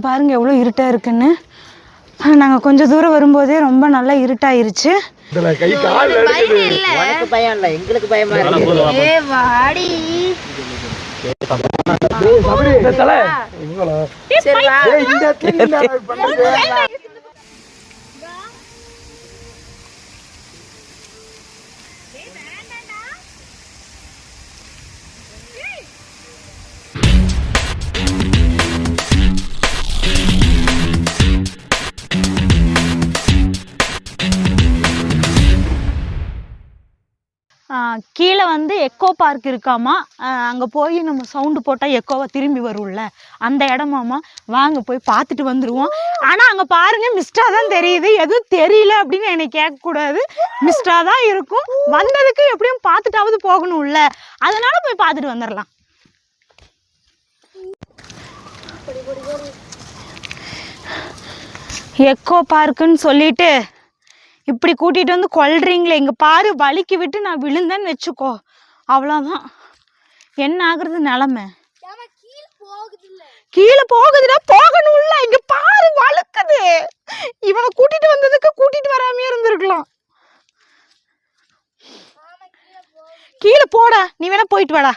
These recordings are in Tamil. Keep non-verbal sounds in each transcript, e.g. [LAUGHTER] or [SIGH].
அங்கே பாருங்கள் எவ்வளோ இருட்டாக இருக்குன்னு நாங்கள் கொஞ்சம் தூரம் வரும்போதே ரொம்ப நல்லா இருட்டாயிருச்சு. இதுல கை கால் எடுக்குது உனக்கு பயம் இல்ல எங்களுக்கு பயமா கீழே வந்து எக்கோ பார்க் இருக்காமா? அங்கே போய் நம்ம சவுண்டு போட்டால் எக்கோவா திரும்பி வரும்ல. அந்த இடமாமா வாங்க போய் பார்த்துட்டு வந்துடுவோம் ஆனால் அங்கே பாருங்கள் மிஸ்டாக தான் தெரியுது. எதுவும் தெரியல அப்படின்னு என்னை கேட்கக்கூடாது. மிஸ்டாக தான் இருக்கும். வந்ததுக்கு எப்படியும் பார்த்துட்டாவது போகணும்ல. அதனால் போய் பார்த்துட்டு வந்துடலாம் எக்கோ பார்க்குன்னு சொல்லிட்டு இப்படி கூட்டிட்டு வந்து கொல்றீங்களே இங்க பாரு வலிக்கு விட்டு நான் விழுந்தேன்னு வச்சுக்கோ. அவ்வளோதான் என்ன ஆகுறது நிலமை? கீழே போகுதுன்னா போகணும்ல. இங்க பாரு வழுக்குது. இவனை கூட்டிட்டு வந்ததுக்கு கூட்டிட்டு வராமையே இருந்திருக்கலாம். கீழே போடா. நீ வேணா போயிட்டு வாடா.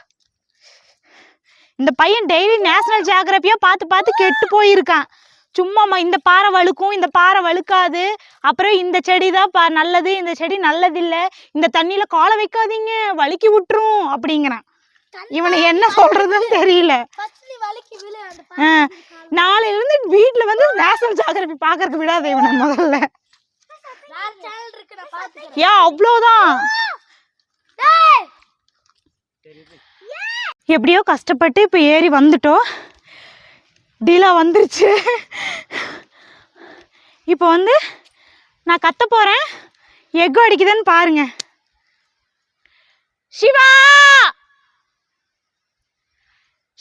இந்த பையன் டெய்லி நேஷனல் ஜியாகிரபியா பார்த்து பார்த்து கெட்டு போயிருக்கான். சும்மாம்மா இந்த பாறை வழுக்கும் இந்த பாறை வழுக்காது. அப்புறம் இந்த செடி தான் பா நல்லது இந்த செடி நல்லதில்லை இந்த தண்ணியில காலை வைக்காதீங்க வழுக்கி விட்டுரும் அப்படிங்கிறான். இவனை என்ன சொல்றதுன்னு தெரியல. ஆ, நாளையில இருந்து வீட்டுல வந்து நேஷனல் ஜியாகிரபி பாக்குறதுக்கு விடாத இவனை முதல்ல. ஏன் அவ்வளோதான்? எப்படியோ கஷ்டப்பட்டு இப்போ ஏறி வந்துட்டோம். டீலா வந்துருச்சு. இப்போ வந்து நான் கத்த போறேன். எக்கு அடிக்குதுன்னு பாருங்க. சிவா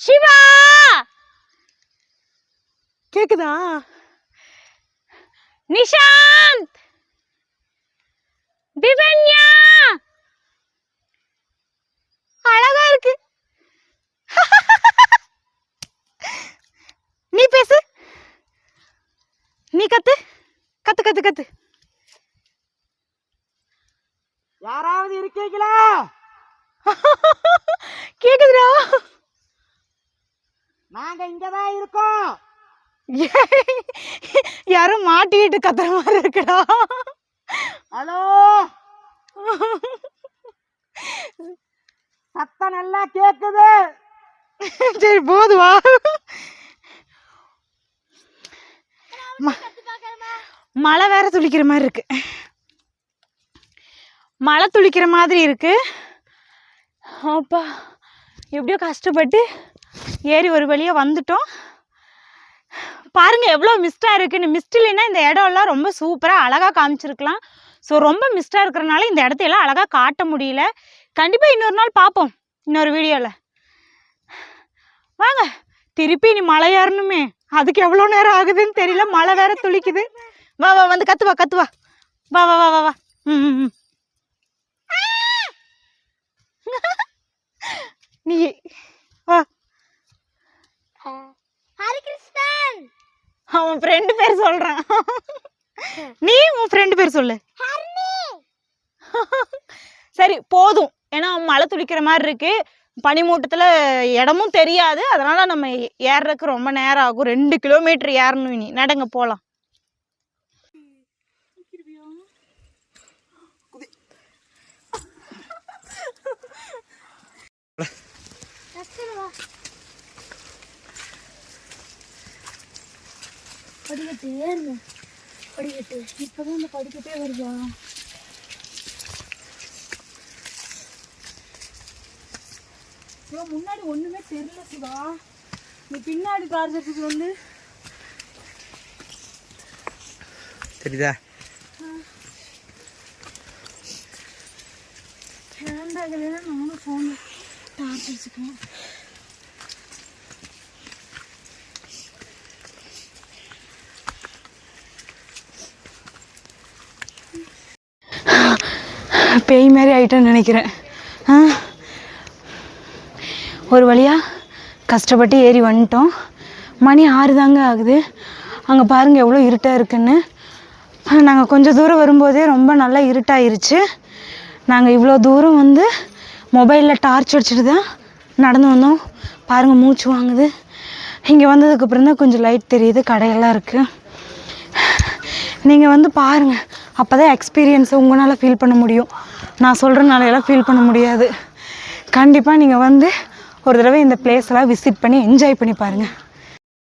சிவா கேக்குதா? நிஷாந்த்! திவன்யா அழகா இருக்கு. நீ பேசு. நீ கத்து. கத்து கத்து கத்து. யாராவது இருக்கீங்களா? [LAUGHS] கேக்குதுடா. நாங்க இங்கதான் இருக்கோம். [LAUGHS] யாரும் மாட்டிக்கிட்டு கத்துற மாதிரி இருக்குடா. ஹலோ? [LAUGHS] சத்தம் நல்லா கேக்குது. சரி போது வா ம- மழை வேற துளிக்கிற மாதிரி இருக்கு. மழை துளிக்கிற மாதிரி இருக்குது அப்பா எப்படியோ கஷ்டப்பட்டு ஏறி ஒரு வழியாக வந்துட்டோம். பாருங்கள் எவ்வளோ மிஸ்டாக இருக்குன்னு. மிஸ்ட் இல்லைன்னா இந்த இடம்லாம் ரொம்ப சூப்பராக அழகாக காமிச்சிருக்கலாம். ஸோ ரொம்ப மிஸ்டாக இருக்கிறனால இந்த இடத்தையெல்லாம் அழகாக காட்ட முடியல. கண்டிப்பாக இன்னொரு நாள் பார்ப்போம் இன்னொரு வீடியோவில் வாங்க திருப்பி நீ மலை ஏறணுமே. அதுக்கு எவ்வளோ நேரம் ஆகுதுன்னு தெரியல. மழை வேற துளிக்குது. வா வா வந்து கத்துவா கற்றுவா வா வா வா வா வா. வா ம் ம், நீ வா. அவன் ஃப்ரெண்டு பேர் சொல்றான். நீ உன் ஃப்ரெண்டு பேர் சொல்லு. சரி போதும். ஏன்னா மழை துளிக்கிற மாதிரி இருக்கு. பனிமூட்டத்துல இடமும் தெரியாது. அதனால நம்ம ஏறுறதுக்கு ரொம்ப நேரம் ஆகும். ரெண்டு கிலோமீட்டர் ஏறணும் இனி. நடங்க போலாம். படிக்கட்டு ஏறுங்க படிக்கட்டு? இப்பதான் இந்த படிக்கட்டே வருதா? சிவா முன்னாடி ஒண்ணுமே தெரியல சிவா. நீ பின்னாடி கார்ஜெட்டுக்கு வந்து. தெரியுதா? நானும் ஃபோன் டார்ச் வச்சுக்கேன் பேய் மாதிரி ஆயிட்டேன்னு நினைக்கிறேன். ஒரு வழியாக கஷ்டப்பட்டு ஏறி வந்துட்டோம். மணி ஆறு தாங்க ஆகுது. அங்கே பாருங்கள் எவ்வளோ இருட்டாக இருக்குன்னு. நாங்கள் கொஞ்சம் தூரம் வரும்போதே ரொம்ப நல்லா இருட்டாயிருச்சு. நாங்கள் இவ்வளோ தூரம் வந்து மொபைலில் டார்ச் அடிச்சுட்டு தான் நடந்து வந்தோம். பாருங்கள் மூச்சு வாங்குது. இங்கே வந்ததுக்கப்புறம் தான் கொஞ்சம் லைட் தெரியுது கடையெல்லாம் இருக்குது நீங்கள் வந்து பாருங்கள் அப்போ தான் எக்ஸ்பீரியன்ஸை உங்களால் ஃபீல் பண்ண முடியும். நான் சொல்கிறனாலையெல்லாம் ஃபீல் பண்ண முடியாது. கண்டிப்பாக நீங்கள் வந்து ஒரு தடவை இந்த பிளேஸ்லாம் விசிட் பண்ணி என்ஜாய் பண்ணி பாருங்கள்